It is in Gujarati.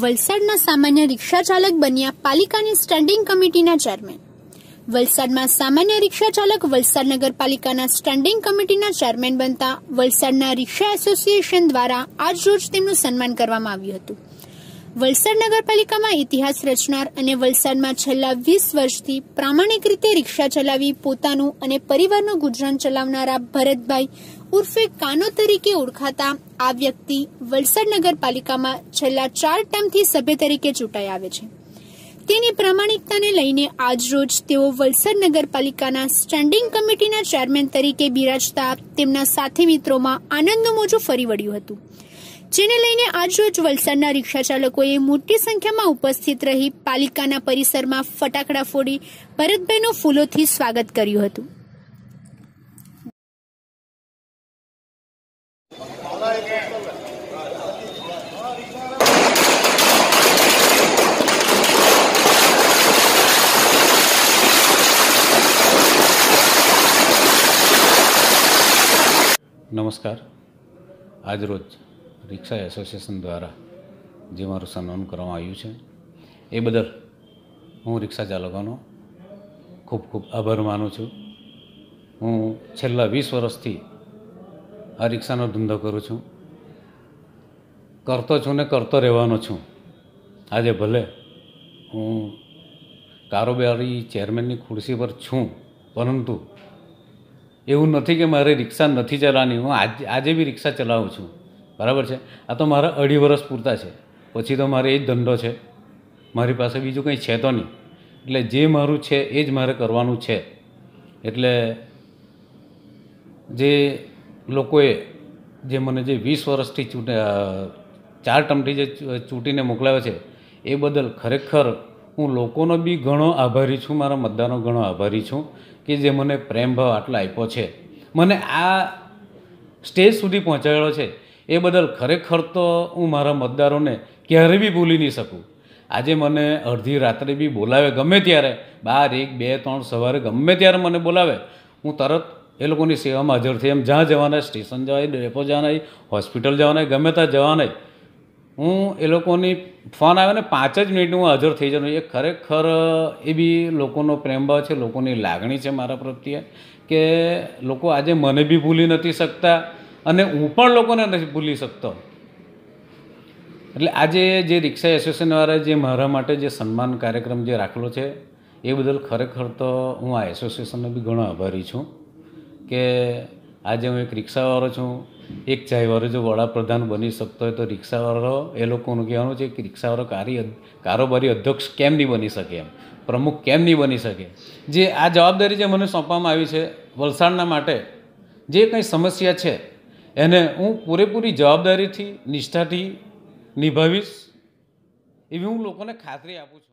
વલસાડના સામાન્ય રિક્ષા ચાલક બન્યા પાલિકાની સ્ટેન્ડિંગ કમિટીના ચેરમેન વલસાડમાં સામાન્ય રિક્ષા ચાલક વલસાડ નગરપાલિકાના સ્ટેન્ડિંગ કમિટીના ચેરમેન બનતા વલસાડના રિક્ષા એસોસિએશન દ્વારા આજ રોજ તેમનું સન્માન કરવામાં આવ્યું હતું. વલસાડ નગરપાલિકામાં ઇતિહાસ રચનાર અને વલસાડમાં છેલ્લા વીસ વર્ષથી પ્રામાણિક રીતે રિક્ષા ચલાવી પોતાનું અને પરિવારનું ગુજરાન ચલાવનારા ભરતભાઈ ઉર્ફે કાનો તરીકે ઓળખાતા આ વ્યક્તિ વલસાડ નગરપાલિકામાં છેલ્લા ચાર ટર્મથી સભ્ય તરીકે ચૂંટાઈ આવે છે. તેની પ્રામાણિકતાને લઈને આજરોજ તેઓ વલસાડ નગરપાલિકાના સ્ટેન્ડિંગ કમિટીના ચેરમેન તરીકે બિરાજતા તેમના સાથી મિત્રોમાં આનંદનું મોજું ફરી વળ્યું હતું. જેને લઈને આજરોજ વલસાડના રિક્ષા ચાલકોએ મોટી સંખ્યામાં ઉપસ્થિત રહી પાલિકાના પરિસરમાં ફટાકડા ફોડી ભરતભાઈનું ફૂલોથી સ્વાગત કર્યું હતું. નમસ્કાર. આજરોજ રિક્ષા એસોસિએશન દ્વારા જે મારું સન્માન કરવામાં આવ્યું છે, એ બદલ હું રિક્ષા ચાલકોનો ખૂબ ખૂબ આભાર માનું છું. હું છેલ્લા વીસ વર્ષથી આ રિક્ષાનો ધંધો કરું છું. કરતો છું ને કરતો રહેવાનો છું. આજે ભલે હું કારોબારી ચેરમેનની ખુરશી પર છું, પરંતુ એવું નથી કે મારે રિક્ષા નથી ચલાવવાની. હું આજે આજે બી રિક્ષા ચલાવું છું. બરાબર છે? આ તો મારા અઢી વર્ષ પૂરતા છે. પછી તો મારે એ જ ધંધો છે. મારી પાસે બીજું કંઈ છે તો નહીં. એટલે જે મારું છે એ જ મારે કરવાનું છે. એટલે જે લોકોએ જે મને જે વીસ વર્ષથી ચૂંટે ચાર ટર્મથી જે ચૂંટીને મોકલાવ્યો છે, એ બદલ ખરેખર હું લોકોનો બી ઘણો આભારી છું, મારા મતદારનો ઘણો આભારી છું કે જે મને પ્રેમભાવ આટલો આપ્યો છે. મને આ સ્ટેજ સુધી પહોંચાડ્યો છે. એ બદલ ખરેખર તો હું મારા મતદારોને ક્યારે બી ભૂલી નહીં શકું. આજે મને અડધી રાત્રે બી બોલાવે ગમે ત્યારે, બાર, એક, બે, ત્રણ, સવારે ગમે ત્યારે મને બોલાવે. હું તરત એ લોકોની સેવામાં હાજર થઈ. એમ જ્યાં જવાના સ્ટેશન જવાય, ડેપો જવાના હોસ્પિટલ જવાના ગમે ત્યાં જવાના હું એ લોકોની ફોન આવે ને પાંચ જ મિનિટ હું હાજર થઈ જવાનું એ ખરેખર એ બી લોકોનો પ્રેમભાવ છે, લોકોની લાગણી છે મારા પ્રત્યે કે લોકો આજે મને બી ભૂલી નથી શકતા. અને હું પણ લોકોને નથી ભૂલી શકતો. એટલે આજે જે રિક્ષા એસોસિએશનવાળા જે મારા માટે જે સન્માન કાર્યક્રમ જે રાખેલો છે, એ બદલ ખરેખર તો હું આ એસોસિએશનનો બી ઘણો આભારી છું કે આજે હું એક રિક્ષાવાળો છું. એક ચાયવાળો જો વડાપ્રધાન બની શકતો હોય તો રિક્ષાવાળો, એ લોકોનું કહેવાનું છે કે રિક્ષાવાળો કાર્ય, કારોબારી અધ્યક્ષ કેમ નહીં બની શકે એમ? પ્રમુખ કેમ નહીં બની શકે? જે આ જવાબદારી જે મને સોંપવામાં આવી છે વલસાડના માટે, જે કંઈ સમસ્યા છે એને હું પૂરેપૂરી જવાબદારીથી નિષ્ઠાથી નિભાવીશ એવી હું લોકોને ખાતરી આપું છું.